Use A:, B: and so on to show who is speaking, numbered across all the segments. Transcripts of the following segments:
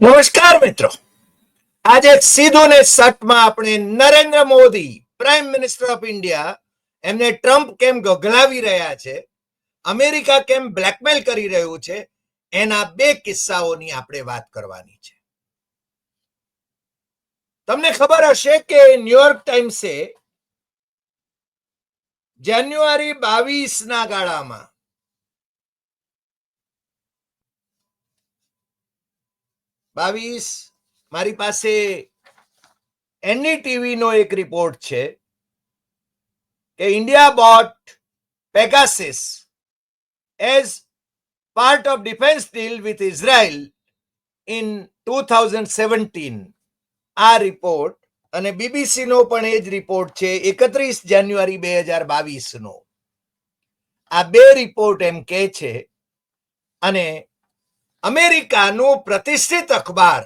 A: નમસ્કાર મિત્રો. આજે સીધું ને સટમાં આપણે Narendra Modi prime minister of India એમને ટ્રમ્પ કેમ ગગલાવી રહ્યા છે, અમેરિકા કેમ બ્લેકમેલ કરી રહ્યું છે, એના બે કિસ્સાઓની આપણે વાત કરવાની છે. તમને ખબર હશે કે ન્યુયોર્ક ટાઈમ્સે જાન્યુઆરી બાવીસ ના ગાળામાં બાવીસ. મારી પાસે એનડીટીવી નો એક રિપોર્ટ છે કે India bought Pegasus as part of defence deal with Israel in two thousand seventeen આ રિપોર્ટ અને બીબીસી નો પણ એ જ રિપોર્ટ છે, એકત્રીસ જાન્યુઆરી બે હજાર બાવીસ નો આ બે રિપોર્ટ એમ કે છે અને અમેરિકાનું પ્રતિષ્ઠિત અખબાર.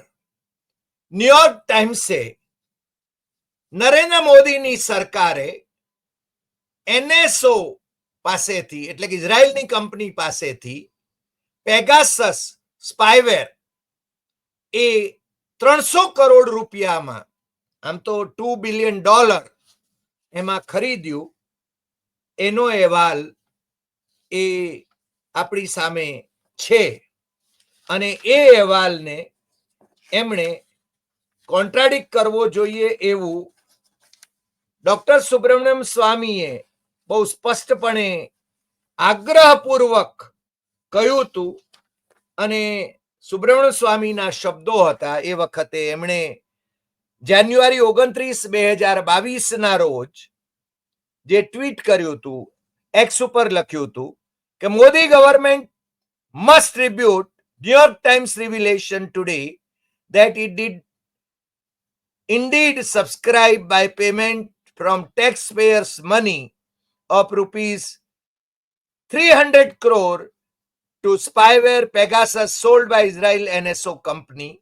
A: ન્યુયોર્ક ટાઈમ્સે નરેન્દ્ર મોદીની સરકારે એનએસઓ પાસેથી, એટલે કે ઇઝરાયલની કંપની પાસેથી પેગાસસ સ્પાઈવેર એ ત્રણસો કરોડ રૂપિયામાં, આમ તો ટુ બિલિયન ડોલર એમાં ખરીદ્યું. એનો અહેવાલ એ આપણી સામે છે. અને એ અહેવાલને એમણે કોન્ટ્રાડિક કરવો જોઈએ એવું ડોક્ટર સુબ્રમણ્યમ સ્વામીએ બહુ સ્પષ્ટપણે આગ્રહપૂર્વક કહ્યું હતું અને સુબ્રમણ સ્વામીના શબ્દો હતા એ વખતે એમણે જાન્યુઆરી ઓગણત્રીસ બે હજાર બાવીસ ના રોજ જે ટ્વીટ કર્યું હતું એક્સ ઉપર લખ્યું હતું કે Modi government must tribute New York Times revelation today that it did indeed subscribe by payment from taxpayers' money of rupees 300 crore to spyware Pegasus sold by Israel NSO company.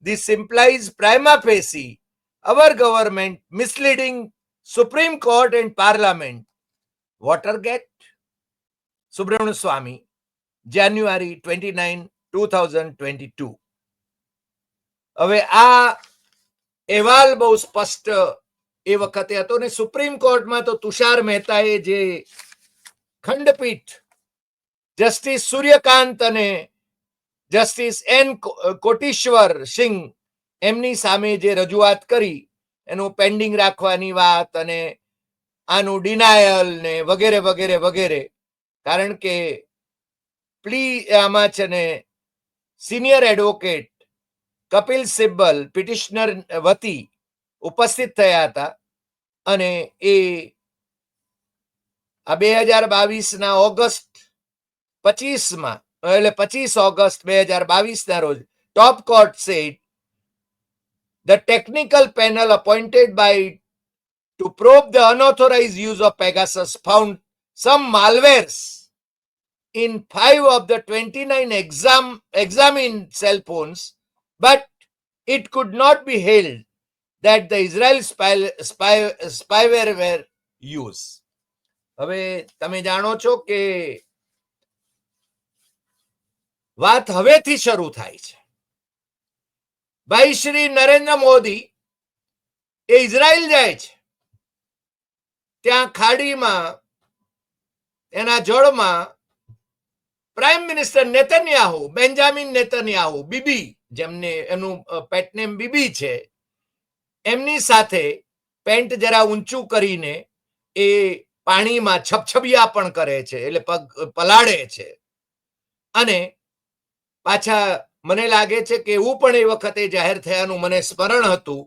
A: This implies prima facie our government misleading Supreme Court and Parliament. Watergate, Subramanian Swami, January 29, two thousand twenty two હવે આ અહેવાલ બહુ સ્પષ્ટ એ વખતે હતો ને supreme કોર્ટમાં તો તુષાર મહેતાએ જે ખંડપીઠ જસ્ટિસ સૂર્યકાંત અને જસ્ટિસ એન કોટીશ્વર સિંહ એમની સામે જે રજૂઆત કરી, એનું પેન્ડિંગ રાખવાની વાત અને આનું ડિનાયલ ને વગેરે વગેરે વગેરે. કારણ કે પ્લી, આમાં છે ને senior advocate Kapil Sibal petitioner વતી ઉપસ્થિત થયા હતા અને એ આ બે હજાર બાવીસના ઓગસ્ટ પચીસમાં, એટલે પચીસ ઓગસ્ટ બે હજાર બાવીસના રોજ top court set the technical panel appointed by to probe the unauthorise use of Pegasus found some malwares in five of the 29 exam examined cell phones, but it could not be held that the Israel spy, spy, spyware were used. હવે તમે જાણો છો કે વાત હવેથી શરૂ થાય છે ભાઈ શ્રી નરેન્દ્ર મોદી એ ઇઝરાયલ જાય છે ત્યાં ખાડીમાં એના જળમાં prime minister Netanyahu Benjamin Netanyahu Bibi જેમને એનું પેટનેમ બીબી છે, એમની સાથે પેન્ટ જરા ઊંચું કરીને એ પાણીમાં છપછપિયા પણ કરે છે, એટલે પગ પલાળે છે. અને પાછા મને લાગે છે કે એવું પણ એ વખતે જાહેર થયાનું મને સ્મરણ હતું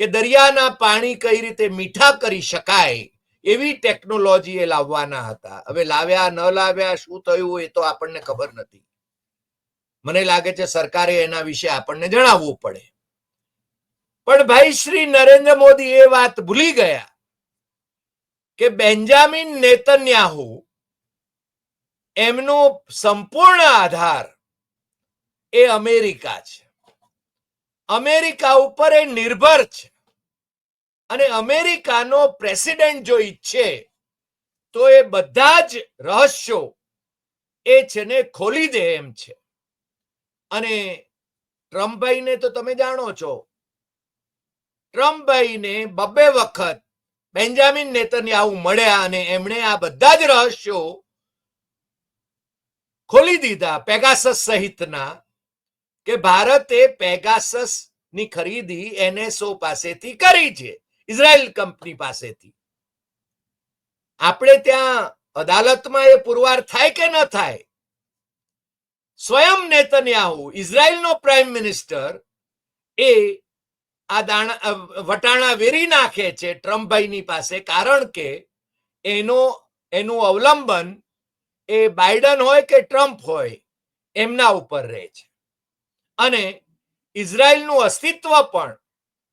A: કે દરિયાના પાણી કઈ રીતે મીઠા કરી શકાય એવી ટેકનોલોજી એ લાવવાના હતા. હવે લાવ્યા, ન લાવ્યા, શું થયું એ તો આપણને ખબર નથી. મને લાગે છે સરકારે એના વિશે આપણને જણાવવું પડે. પણ ભાઈ, શ્રી નરેન્દ્ર મોદી એ વાત ભૂલી ગયા કે બેન્જામિન નેતન્યાહુ એમનો સંપૂર્ણ આધાર એ અમેરિકા છે. અમેરિકા ઉપર એ નિર્ભર છે. અને અમેરિકાનો પ્રેસિડેન્ટ જો ઈચ્છે, તો એ બધા જ રહસ્યો એ છે ને ખોલી દે એમ છે. અને ટ્રમ્પભાઈને તો તમે જાણો છો. ટ્રમ્પભાઈને બબ્બે વખત બેન્જામિન નેતન્યાહુ મળ્યા અને એમણે આ બધા જ રહસ્યો ખોલી દીધા પેગાસસ સહિતના કે ભારતે પેગાસસની ખરીદી એનએસઓ પાસેથી કરી છે. ઇઝરાયલ કંપની પાસેથી. આપણે ત્યાં અદાલતમાં એ પુરવાર થાય કે ન થાય? સ્વયં નેતન્યાહુ, ઇઝરાયલનો પ્રાઇમ મિનિસ્ટર, એ આ દાણા વટાણા વેરી નાખે છે ટ્રમ્પભાઈની પાસે કારણ કે એનો, એનું અવલંબન એ બાઇડન હોય કે ટ્રમ્પ હોય, એમના ઉપર રહે છે. અને ઇઝરાયલનું અસ્તિત્વ પણ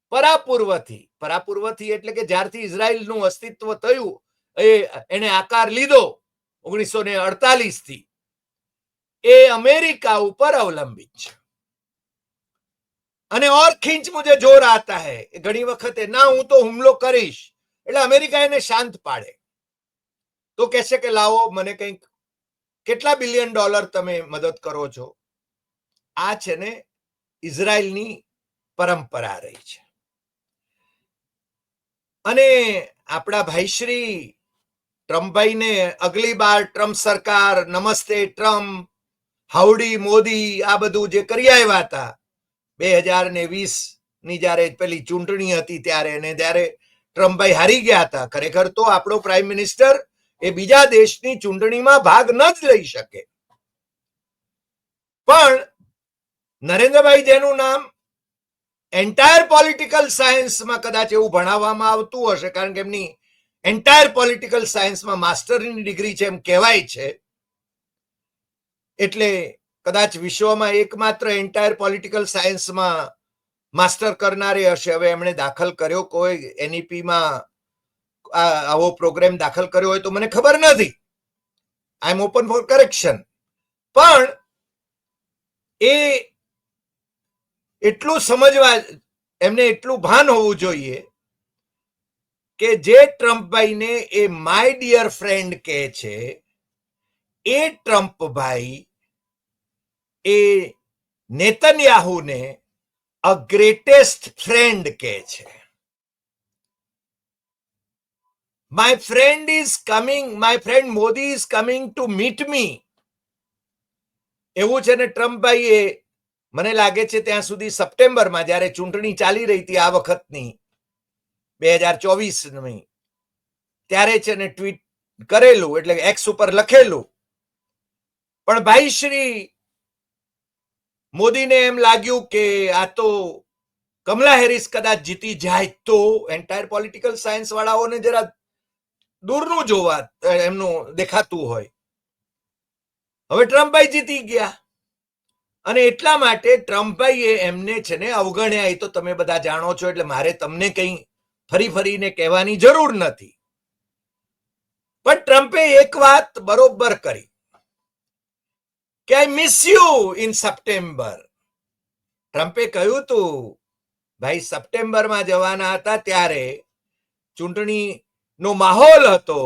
A: પરાપૂર્વથી. પરાપૂર્વથી એટલે કે જ્યારથી ઇઝરાયલનું અસ્તિત્વ થયું, એ એને આકાર લીધો ઓગણીસો ને અડતાલીસથી એ અમેરિકા ઉપર અવલંબિત છે. અને ઓર ખીંચ મુજે જોર આતા હે. ઘણી વખતે, ના, હું તો હુમલો કરીશ. એટલે અમેરિકા એને શાંત પાડે. તો કહેશે કે, લાવો, મને કંઈક, કેટલા બિલિયન ડોલર તમે મદદ કરો છો? આ છે ને, ઇઝરાયલની પરંપરા રહી છે. અને આપણા ભાઈશ્રી ટ્રમ્પભાઈને અગલી બાર ટ્રમ્પ સરકાર, નમસ્તે ટ્રમ્પ, હાઉડી, મોદી, આ બધું જે કરી આવ્યા હતા, બે હજાર ને વીસની જયારે પેલી ચૂંટણી હતી ત્યારે અને ત્યારે ટ્રમ્પભાઈ હારી ગયા હતા. ખરેખર તો આપણો પ્રાઇમ મિનિસ્ટર એ બીજા દેશની ચૂંટણીમાં ભાગ ન જ લઈ શકે. પણ નરેન્દ્રભાઈ જેનું નામ એન્ટાયર પોલિટિકલ સાયન્સમાં કદાચ એવું ભણાવવામાં આવતું હશે, કારણ કે એમની એન્ટાયર પોલિટિકલ સાયન્સમાં માસ્ટરની ડિગ્રી છે એમ કહેવાય છે. એટલે કદાચ વિશ્વમાં એકમાત્ર એન્ટાયર પોલિટિકલ સાયન્સમાં માસ્ટર કરનારે હશે. હવે એમણે દાખલ કર્યો કોઈ એનઈપીમાં આવો પ્રોગ્રામ દાખલ કર્યો હોય તો મને ખબર નથી. I am open for correction પણ એ એટલું સમજવા, એમને એટલું ભાન હોવું જોઈએ કે જે ટ્રમ્પભાઈને એ માય ડિયર ફ્રેન્ડ કહે છે, એ ટ્રમ્પભાઈ, એ નેતન્યાહુને અ ગ્રેટેસ્ટ ફ્રેન્ડ કહે છે. My friend is coming my friend Modi is coming to meet me એવું છે ને ટ્રમ્પભાઈ એ મને લાગે છે ત્યાં સુધી સપ્ટેમ્બરમાં જ્યારે ચૂંટણી ચાલી રહી હતી આ વખતની, બે હજાર ચોવીસની, ત્યારે છે ને ટ્વીટ કરેલું, એટલે એક્સ ઉપર લખેલું. પણ ભાઈ શ્રી મોદીને એમ લાગ્યું કે આ તો કમલા હેરિસ કદાચ જીતી જાય તો એન્ટાયર પોલિટિકલ સાયન્સ વાળાઓને જરા દૂરનું જોવા એમનું દેખાતું હોય. હવે ટ્રમ્પભાઈ જીતી ગયા. અને એટલા માટે ટ્રમ્પભાઈએ એમને છે ને અવગણ્યા, એ તો તમે બધા જાણો છો, એટલે મારે તમને કંઈ ફરી ફરીને કહેવાની જરૂર નથી. પણ ટ્રમ્પે એક વાત બરોબર કરી. કે I miss you in September ટ્રમ્પે કહ્યું તું, ભાઈ સપ્ટેમ્બરમાં જવાના હતા ત્યારે ચૂંટણી નો માહોલ હતો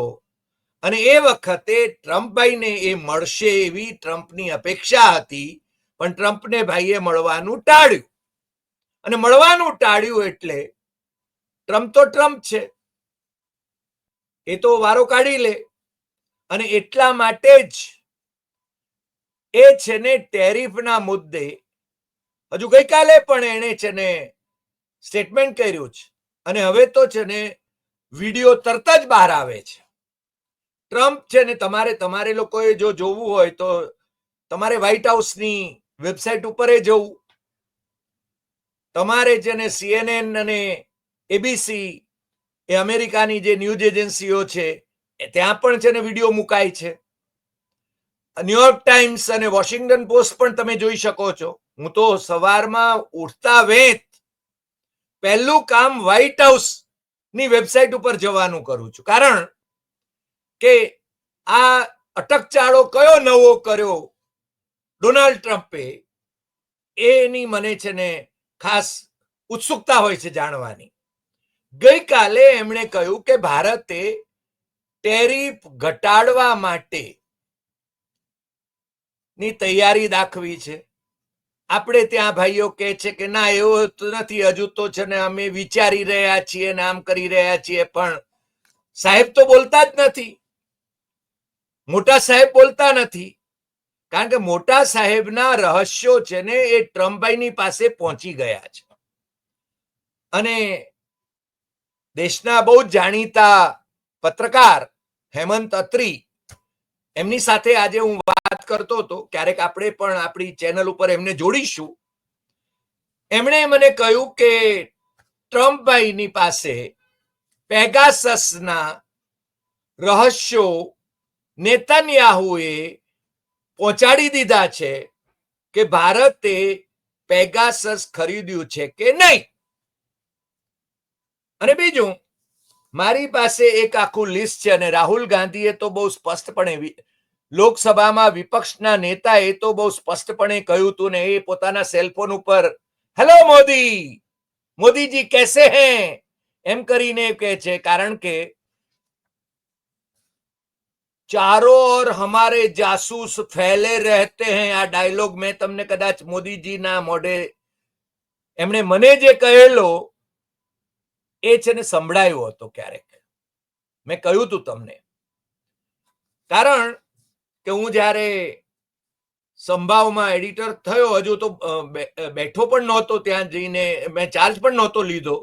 A: અને એ વખતે ટ્રમ્પભાઈને એ મળશે એવી ટ્રમ્પની અપેક્ષા હતી પણ ટ્રમ્પને ભાઈએ મળવાનું ટાળ્યું. અને મળવાનું ટાળ્યું એટલે ટ્રમ્પ તો ટ્રમ્પ છે. એ તો વારો કાઢી લે. અને એટલા માટે જ એ છે ને ટેરિફના મુદ્દે હજુ ગઈકાલે પણ એણે છે ને સ્ટેટમેન્ટ કર્યું છે. અને હવે તો છે ને વીડિયો તરત જ બહાર આવે છે. ટ્રમ્પ છે ને તમારે તમારે લોકોએ જો જોવું હોય તો તમારે વ્હાઇટ હાઉસની વેબસાઇટ ઉપર જવું. તમારે છે ને સીએનએન અને એબીસી એ અમેરિકાની જે ન્યૂઝ એજન્સીઓ છે ત્યાં પણ છે ને વીડિયો મુકાય છે. ન્યુયોર્ક ટાઈમ્સ અને વોશિંગ્ટન પોસ્ટ પણ તમે જોઈ શકો છો. હું તો સવારમાં ઉઠતા વેત પહેલું કામ વ્હાઈટ હાઉસની વેબસાઇટ ઉપર જવાનું કરું છું. કારણ કે આ અટકચાળો કયો નવો કર્યો? ડોનાલ્ડ ટ્રમ્પે એની મને છે ને ખાસ ઉત્સુકતા હોય છે જાણવાની. ગઈકાલે એમણે કહ્યું કે ભારતે ટેરિફ ઘટાડવા માટે ની તૈયારી દાખવી છે. આપણે ત્યાં ભાઈઓ કહે છે કે ના, એવું તો નથી, હજુ તો છે ને અમે વિચારી રહ્યા છીએ ને આમ કરી રહ્યા છીએ, પણ સાહેબ તો બોલતા જ નથી. મોટા સાહેબ બોલતા નથી. કારણ કે મોટા સાહેબના રહસ્યો છે ને એ ટ્રમ્પભાઈની પાસે પહોંચી ગયા છે. અને દેશના બહુ જાણીતા પત્રકાર હેમંત અત્રી, એમની સાથે આજે હું વાત કરતો હતો. ક્યારેક આપણે પણ આપણી ચેનલ ઉપર એમને જોડીશું. એમણે મને કહ્યું કે ટ્રમ્પભાઈની પાસે પેગાસસના રહસ્યો નેતન્યાહુએ પહોંચાડી દીધા છે કે ભારતે પેગાસસ ખરીદ્યું છે કે નહીં? અને બીજું, મારી પાસે એક આખું લિસ્ટ છે અને રાહુલ ગાંધીએ તો બહુ સ્પષ્ટપણે લોકસભામાં વિપક્ષના નેતાએ તો બહુ સ્પષ્ટપણે કહ્યું હતું ને એ પોતાના સેલફોન ઉપર હેલો મોદી! મોદીજી કેસે હે? એમ કરીને કહે છે, કારણ કે ચારો ઓર હમારે જાસૂસ ફેલે રહેતે હૈ આ ડાયલોગ મેં તમને કદાચ મોદીજીના મોઢે એમણે મને જે કહેલો એ છે ને સંભળાયો હતો ક્યારેક મેં કહ્યું હતું તમને કારણ કે હું જ્યારે સંભાવમાં એડિટર થયો હજુ તો બેઠો પણ નહોતો ત્યાં જઈને મેં ચાર્જ પણ નહોતો લીધો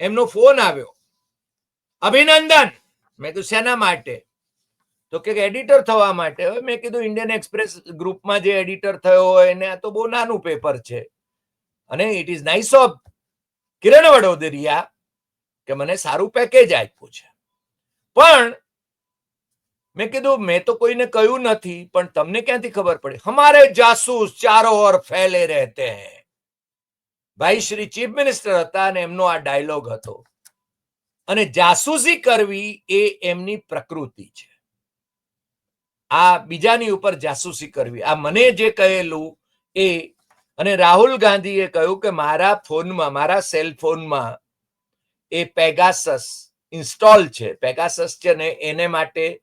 A: એમનો ફોન આવ્યો અભિનંદન મેં કીધું શેના માટે તો કે એડિટર થવા માટે, હવે મેં કીધું ઇન્ડિયન એક્સપ્રેસ ગ્રુપમાં જે એડિટર થયો હોય એને, આ તો બહુ નાનું પેપર છે. અને it is nice of Kiran Vadodariya કે મને સારું પેકેજ આપ્યું છે. પણ મેં કીધું, મેં તો કોઈને કહ્યું નથી, પણ તમને ક્યાંથી ખબર પડી? હમારે જાસૂસ ચારો ઓર ફેલે રહેતે હૈ. ભાઈ, શ્રી ચીફ મિનિસ્ટર હતા અને એમનો આ ડાયલોગ હતો. અને જાસૂસી કરવી એ એમની પ્રકૃતિ છે. આ બીજાની ઉપર જાસૂસી કરવી. આ મને જે કહેલું એ, અને રાહુલ ગાંધીએ કહ્યું કે મારા ફોનમાં, મારા સેલ ફોનમાં એ પેગાસસ ઇન્સ્ટોલ છે. પેગાસસ છે ને એને માટે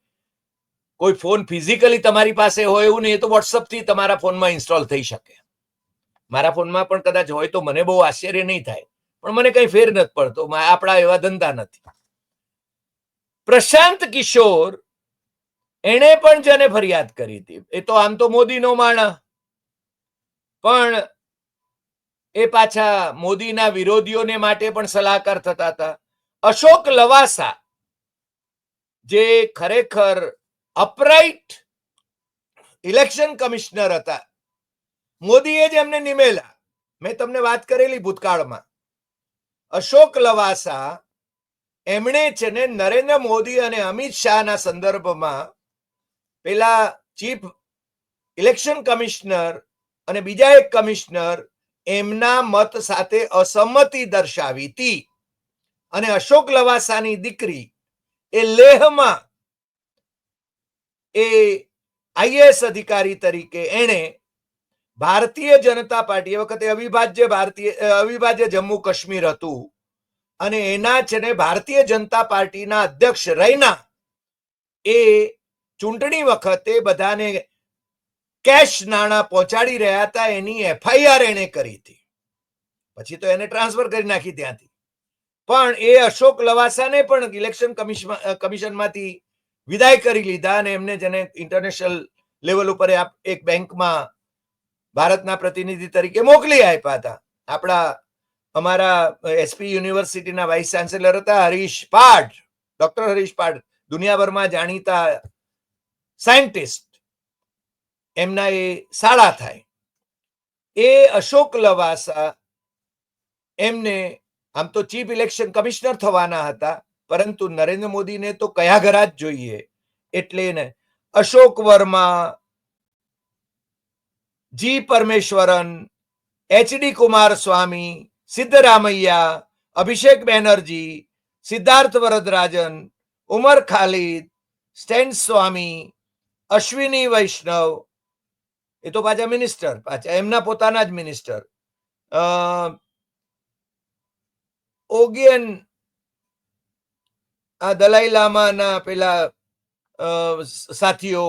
A: કોઈ ફોન ફિઝિકલી તમારી પાસે હોય એવું નહીં, એ તો વોટ્સઅપથી તમારા ફોનમાં ઇન્સ્ટોલ થઈ શકે. મારા ફોનમાં પણ કદાચ હોય તો મને બહુ આશ્ચર્ય નહીં થાય. પણ મને કઈ ફેર નથી પડતો. આપણા એવા ધંધા નથી. પ્રશાંત કિશોર એણે પણ જેને ફરિયાદ કરી હતી. એ તો આમ તો મોદીનો માણા. પણ એ પાછા મોદીના વિરોધીઓને માટે પણ સલાહકાર થતા હતા. અશોક લવાસા, જે ખરેખર અપરાઇટ ઇલેક્શન કમિશનર હતા. મોદીએ જ એમને નિમેલા. મેં તમને વાત કરેલી ભૂતકાળમાં. અશોક લવાસા એમણે છે ને નરેન્દ્ર મોદી અને અમિત શાહના સંદર્ભમાં પેલા ચીફ ઇલેક્શન કમિશનર અને બીજા એક કમિશનર એમના મત સાથે અસંમતિ દર્શાવી હતી. અને અશોક લવાસાની દીકરી એ લેહમાં એ આઈએએસ અધિકારી તરીકે એણે ભારતીય જનતા પાર્ટી, એ વખતે અવિભાજ્ય ભારતીય અવિભાજ્ય જમ્મુ કાશ્મીર હતું. અને એના છે ને ભારતીય જનતા પાર્ટીના અધ્યક્ષ રૈના એ ચૂંટણી વખતે બધાને કેશ નાણાં પહોંચાડી રહ્યા હતા, એની એફઆઈઆર એને કરી હતી. પછી તો એને ટ્રાન્સફર કરી નાખી ત્યાંથી. પણ એ અશોક લવાસાને પણ ઇલેક્શન કમિશન કમિશનમાંથી વિદાય કરી લીધા અને એમને જેને ઇન્ટરનેશનલ લેવલ ઉપર એક બેંકમાં ભારતના પ્રતિનિધિ તરીકે મોકલી આપ્યા હતા. આપણા, અમારા એસપી યુનિવર્સિટીના વાઇસ ચાન્સેલર હતા હરીશ પાઠ ડોક્ટર હરીશ પાઠ દુનિયાભરમાં જાણીતા સાયન્ટિસ્ટ. એમના એ શાળા થાય. એ અશોક લવાસા એમને આમ તો ચીફ ઇલેક્શન કમિશનર થવાના હતા, પરંતુ નરેન્દ્ર મોદીને તો કયા ઘરા જ જોઈએ? એટલે ને Ashok Varma, G Parameshwaran HD Kumaraswamy Siddaramaiah, Abhishek Banerjee, Siddharth Varadarajan, Umar Khalid Stan Swamy Ashwini Vaishnaw, એ તો પાછા મિનિસ્ટર પાછા એમના પોતાના જ મિનિસ્ટર ઓગિયન, આ દલાઈ લામાના પેલા સાથીઓ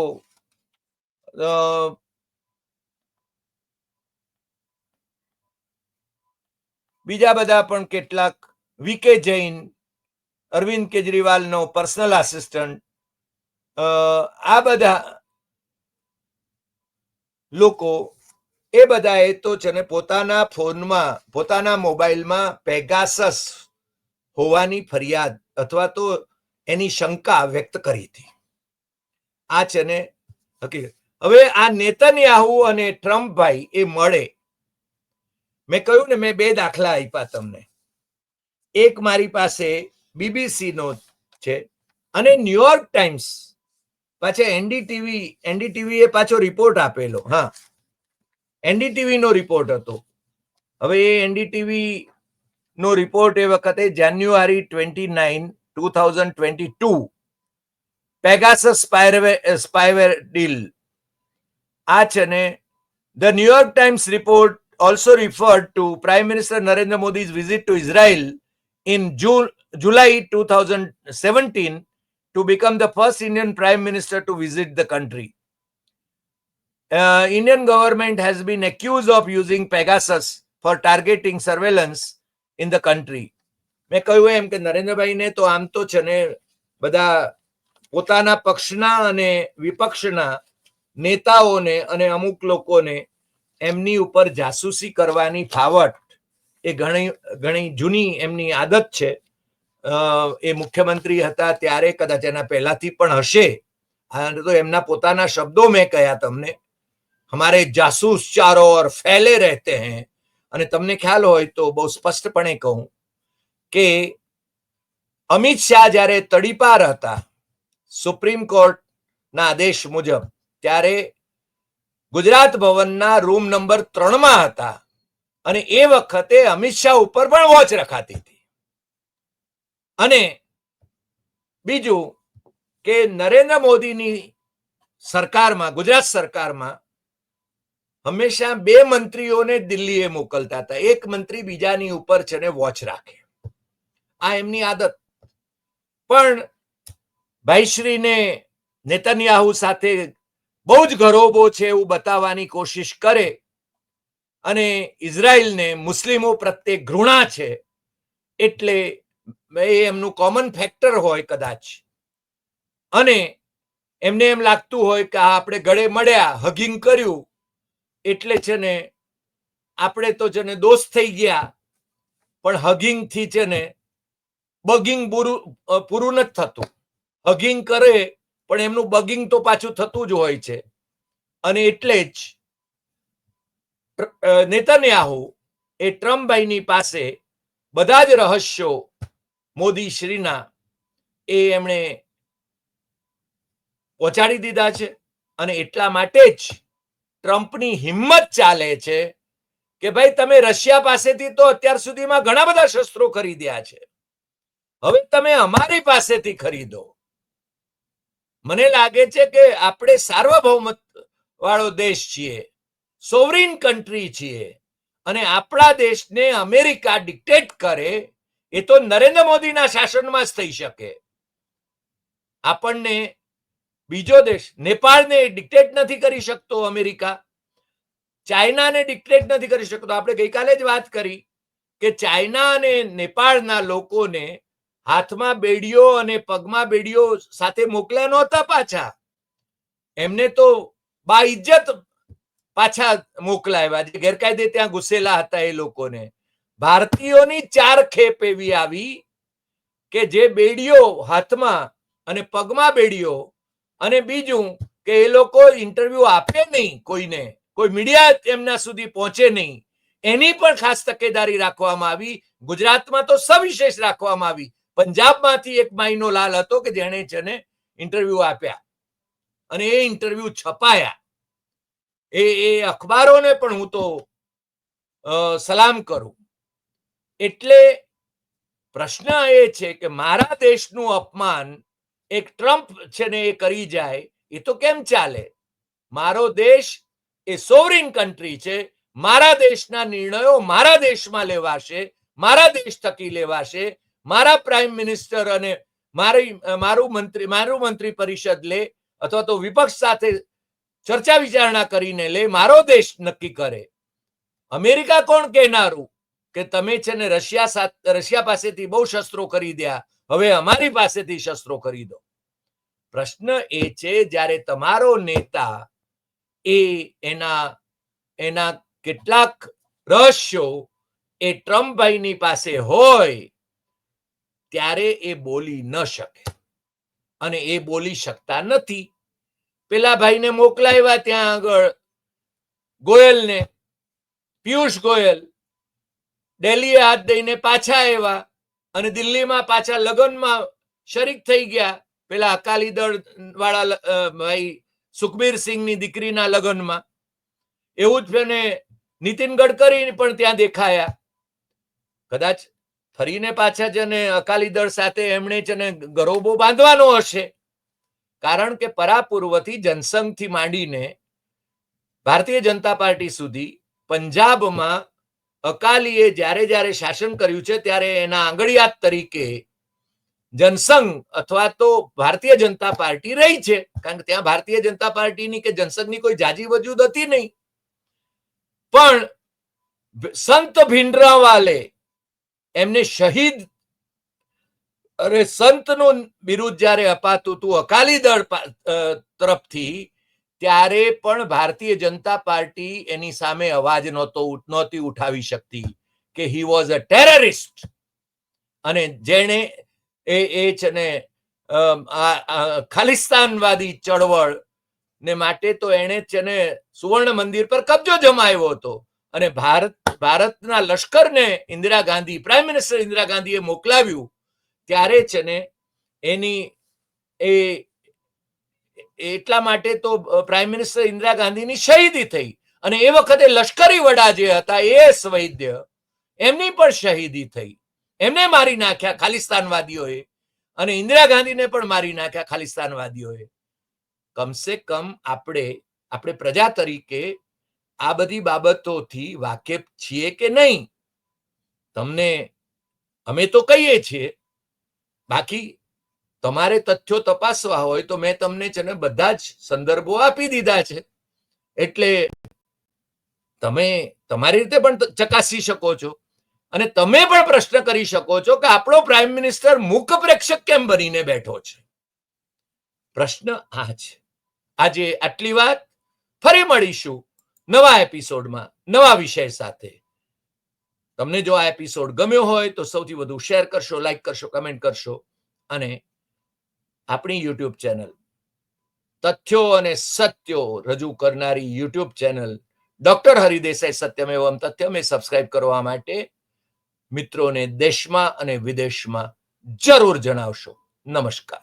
A: બીજા બધા પણ કેટલાક વીકે જૈન, અરવિંદ કેજરીવાલનો પર્સનલ આસિસ્ટન્ટ આ બધા લોકો એ બધાએ તો છે ને પોતાના ફોનમાં, પોતાના મોબાઈલમાં પેગાસસ હોવાની ફરિયાદ અથવા તો એની શંકા વ્યક્ત કરી હતી. આ છે ને હવે આ નેતન્યાહુ અને ટ્રમ્પભાઈ એ મળે. મેં કહ્યું ને, મેં બે દાખલા આપ્યા તમને. એક મારી પાસે બીબીસી નો છે અને ન્યુયોર્ક ટાઈમ્સ પાછા એનડીટીવી એનડીટીવી એ પાછો રિપોર્ટ આપેલો હા. એનડીટીવી નો રિપોર્ટ હતો. હવે એ એનડીટીવી નો રિપોર્ટ એ વખતે January twenty nine two thousand twenty two Pegasus spyware spyware deal આ છે ને the New York Times report also referred to Prime Minister Narendra Modi's visit to Israel in June, July 2017 to become the first Indian Prime Minister to visit the country. Uh, Indian government has been accused of using Pegasus for targeting surveillance in the country. મેં કહ્યું એમ કે નરેન્દ્રભાઈને તો આમ તો છે ને બધા પોતાના પક્ષના અને વિપક્ષના નેતાઓને અને અમુક લોકોને એમની ઉપર જાસૂસી કરવાની ફાવટ એ ઘણી ઘણી જૂની એમની આદત છે એ મુખ્યમંત્રી હતા ત્યારે કદાચ એના પહેલાથી પણ હશે. તો એમના પોતાના શબ્દો મેં કહ્યા તમને? હમારે જાસૂસ ચારો ઓર ફેલે રહેતે હૈ. અને તમને ખ્યાલ હોય તો બહુ સ્પષ્ટપણે કહું કે અમિત શાહ જ્યારે તડીપાર હતા, સુપ્રીમ કોર્ટના આદેશ મુજબ, ત્યારે ગુજરાત ભવનના રૂમ નંબર ત્રણમાં હતા. અને એ વખતે અમિત શાહ ઉપર પણ વોચ રખાતી હતી. અને બીજું કે નરેન્દ્ર મોદીની સરકારમાં, ગુજરાત સરકારમાં હંમેશા બે મંત્રીઓને દિલ્હીએ મોકલતા હતા. એક મંત્રી બીજાની ઉપર છે વોચ રાખે. આ એમની આદત. પણ ભાઈશ્રીને નેતન્યાહુ સાથે બહુ જ ગરોબો છે એવું બતાવવાની કોશિશ કરે અને ઇઝરાયલને મુસ્લિમો પ્રત્યે ઘૃણા છે એટલે એમનું કોમન ફેક્ટર હોય કદાચ. અને એમને એમ લાગતું હોય કે આપણે ગળે મળ્યા હગિંગ કર્યું, એટલે છે ને આપણે તો છે ને દોસ્ત થઈ ગયા, પણ હગિંગથી છે ને બગિંગ પૂરું નથી થતું. હગિંગ કરે, પણ એમનું બગિંગ તો પાછું થતું જ હોય છે. અને એટલે જ નેતન્યાહુ એ ટ્રમ્પભાઈની પાસે બધા જ રહસ્યો મોદી શ્રીના એ એમણે પહોંચાડી દીધા છે અને એટલા માટે જ ટ્રમ્પની હિંમત ચાલે છે કે ભાઈ તમે રશિયા પાસેથી તો અત્યાર સુધીમાં ઘણા બધા શસ્ત્રો ખરીદ્યા છે. હવે તમે અમારી પાસેથી ખરીદો. મને લાગે છે કે આપણે સાર્વભૌમત વાળો દેશ છીએ, સોવરીન કન્ટ્રી છીએ અને આપણા દેશને અમેરિકા ડિક્ટેટ કરે એ તો નરેન્દ્ર મોદીના શાસનમાં જ થઈ શકે. આપણને બીજો દેશ, નેપાળને ડિક્ટેટ નથી કરી શકતો અમેરિકા. ચાઇનાને ડિક્ટેટ નથી કરી શકતો. આપણે ગઈકાલે જ વાત કરી કે ચાઇના અને નેપાળના લોકોને હાથમાં બેડીઓ અને પગમાં બેડીઓ સાથે મોકલ્યા નહોતા પાછા. એમને તો બા ઇજ્જત પાછા મોકલાવ્યા. જે ગેરકાયદે ત્યાં ઘુસેલા હતા એ લોકોને. ભારતીયોની ચાર ખેપ એવી આવી કે જે બેડીઓ હાથમાં અને પગમાં બેડીઓ અને બીજું કે એ લોકો ઇન્ટરવ્યુ આપે નહીં કોઈને, કોઈ મીડિયા એમના સુધી પહોંચે નહીં. એની પણ ખાસ તકેદારી રાખવામાં આવી. ગુજરાતમાં તો સવિશેષ રાખવામાં આવી. પંજાબમાંથી એક માઈનો લાલ હતો કે જેણે છે ને ઇન્ટરવ્યુ આપ્યા અને એ ઇન્ટરવ્યુ છપાયા. એ એ અખબારોને પણ હું તો સલામ કરું. એટલે પ્રશ્ન એ છે કે મારા દેશનું અપમાન એક ટ્રમ્પ છે ને એ કરી જાય, એ તો કેમ ચાલે? મારો દેશ એ સોવરિન કન્ટ્રી છે, મારા દેશના નિર્ણયો મારા દેશમાં લેવાશે, મારા દેશ થકી લેવાશે, મારા પ્રાઇમ મિનિસ્ટર અને મારી, મારું મંત્રી મારું મંત્રી પરિષદ લે, અથવા તો વિપક્ષ સાથે ચર્ચા વિચારણા કરીને લે, મારો દેશ નક્કી કરે. અમેરિકા કોણ કહેનારું? કે તમે છે ને રશિયા સાથે રશિયા પાસેથી બહુ શસ્ત્રો ખરીદ્યા હવે અમારી પાસેથી શસ્ત્રો ખરીદો પ્રશ્ન એ છે, જ્યારે તમારો નેતા એ એના એના કેટલાક રહસ્યો એ ટ્રમ્પભાઈની પાસે હોય, ત્યારે એ બોલી ન શકે. અને એ બોલી શકતા નથી. પેલા ભાઈને મોકલાવ્યા ત્યાં આગળ ગોયલને, પિયુષ ગોયલ દિલ્હીએ હાથ દઈને પાછા આવ્યા અને દિલ્હીમાં પાછા લગ્નમાં શરીક થઈ ગયા. પેલા અકાલી દળ વાળા ભાઈ સુખબીર સિંહની દીકરીના લગ્નમાં. એવું જ ને નીતિન ગડકરી પણ ત્યાં દેખાયા. કદાચ ફરીને પાછા છે ને અકાલી દળ સાથે એમણે જને ગરોબો બાંધવાનો હશે. કારણ કે પરાપૂર્વથી જનસંઘથી માંડીને ભારતીય જનતા પાર્ટી સુધી પંજાબમાં અકાલીએ જ્યારે જ્યારે શાસન કર્યું છે, ત્યારે એના આંગળિયાત તરીકે જનસંઘ અથવા તો ભારતીય જનતા પાર્ટી રહી છે. કારણ કે ત્યાં ભારતીય જનતા પાર્ટીની કે જનસંઘની કોઈ જાજી વજૂદ હતી નહીં. પણ સંત ભીંડરાવાલે એમને શહીદ અરે સંતનું બિરુદ જ્યારે અપાતું હતું, અકાલી દળ તરફથી ત્યારે પણ ભારતીય જનતા પાર્ટી એની સામે અવાજ નહોતો નહોતી ઉઠાવી શકતી કે હી વોઝ અ ટેરરિસ્ટ અને જેણે એ એ છે ને ખાલિસ્તાનવાદી ચળવળ ને માટે તો એણે છે ને સુવર્ણ મંદિર પર કબજો જમાવ્યો હતો. અને ભારત, ભારતના લશ્કરને ઇન્દિરા ગાંધી પ્રાઇમ મિનિસ્ટર ઇન્દિરા ગાંધીએ મોકલાવ્યું, ત્યારે છે ને એની એ એટલા માટે તો પ્રાઇમ મિનિસ્ટર ઇન્દિરા ગાંધીની શહીદી થઈ. અને એ વખતે લશ્કરી વડા જે હતા, એ વૈદ્ય, એમની પણ શહીદી થઈ. એમને મારી નાખ્યા ખાલિસ્તાનવાદીઓએ. અને ઇન્દિરા ગાંધીને પણ મારી નાખ્યા ખાલિસ્તાનવાદીઓએ. કમસે કમ આપણે આપણે પ્રજા તરીકે આ બધી બાબતોથી વાકેફ છીએ કે નહીં? તમને, અમે તો કહીએ છીએ. બાકી તમારે તથ્યો તપાસવા હોય તો મેં તમને છે ને બધા જ સંદર્ભો આપી દીધા છે. એટલે તમે તમારી રીતે પણ ચકાસી શકો છો. અને તમે પણ પ્રશ્ન કરી શકો છો કે આપણો પ્રાઇમ મિનિસ્ટર મુખ પ્રેક્ષક કેમ બનીને બેઠો છે? પ્રશ્ન આ છે. આજે આટલી વાત. ફરી મળીશું નવા એપિસોડમાં, નવા વિષય સાથે. તમને જો આ એપિસોડ ગમ્યો હોય તો સૌથી વધુ શેર કરશો, લાઈક કરશો, કમેન્ટ કરશો અને આપણી યુટ્યુબ ચેનલ તથ્યો અને સત્યો રજૂ કરનારી YouTube channel doctor Hari Desai Satyamev Tathyame subscribe કરવા માટે મિત્રોને દેશમાં અને વિદેશમાં જરૂર જણાવશો. નમસ્કાર.